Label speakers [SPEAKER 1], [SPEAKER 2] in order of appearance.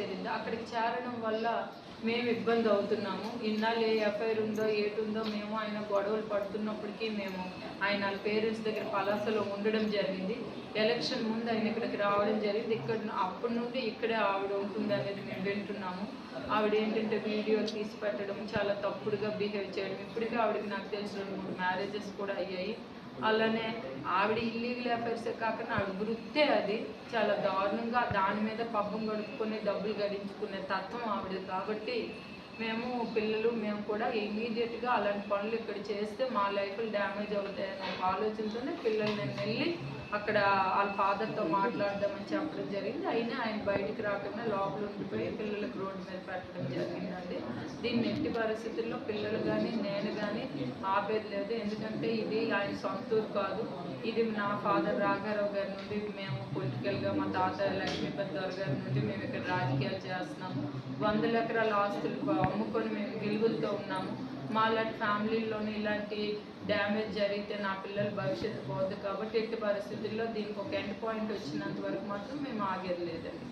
[SPEAKER 1] చేరింది అక్కడికి చేరడం వల్ల మేము ఇబ్బంది అవుతున్నాము. ఇన్నాళ్ళు ఏ ఎఫ్ఐఆర్ ఉందో ఏటుందో మేము ఆయన గొడవలు పడుతున్నప్పటికీ మేము ఆయన పేరెంట్స్ దగ్గర పలాసలో ఉండడం జరిగింది. ఎలక్షన్ ముందు ఆయన ఇక్కడికి రావడం జరిగింది. ఇక్కడ అప్పటి నుండి ఇక్కడే ఆవిడ ఉంటుంది అనేది మేము వింటున్నాము. ఆవిడ ఏంటంటే వీడియో తీసి పెట్టడం చాలా తప్పుడుగా బిహేవ్ చేయడం. ఇప్పటికే ఆవిడకి నాకు తెలిసిన మూడు మ్యారేజెస్ కూడా అయ్యాయి. అలానే ఆవిడ ఇల్లీగల్ అఫైర్సే కాకుండా ఆవిడ వృత్తే అది. చాలా దారుణంగా దాని మీద పబ్బం గడుపుకొని డబ్బులు గడించుకునే తత్వం ఆవిడ కాబట్టి మేము పిల్లలు మేము కూడా ఇమీడియట్గా అలాంటి పనులు ఇక్కడ చేస్తే మా లైఫ్లు డ్యామేజ్ అవుతాయనే ఒక ఆలోచనతోనే పిల్లలు నేను వెళ్ళి అక్కడ వాళ్ళ ఫాదర్తో మాట్లాడదామని చెప్పడం జరిగింది. అయినా ఆయన బయటికి రాకుండా లోపల ఉండిపోయి పిల్లలకు రోడ్డు మీద పెట్టడం దీన్ని ఎట్టి పరిస్థితుల్లో పిల్లలు కానీ నేను కానీ ఆపేది లేదు. ఎందుకంటే ఇది ఆయన సొంతూరు కాదు. ఇది నా ఫాదర్ రాఘారావు గారి నుండి మేము పొలిటికల్గా మా తాత లక్ష్మీపతి గారి నుండి మేము ఇక్కడ రాజకీయాలు చేస్తున్నాము. వందల ఎకరాల ఆస్తులు అమ్ముకొని మేము గెలుగులతో ఉన్నాము. మా లాంటి ఫ్యామిలీలోని ఇలాంటి డ్యామేజ్ జరిగితే నా పిల్లల భవిష్యత్తు పోదు కాబట్టి ఎట్టి పరిస్థితుల్లో దీనికి ఒక ఎండ్ పాయింట్ వచ్చినంత వరకు మాత్రం మేము ఆగేది లేదండి.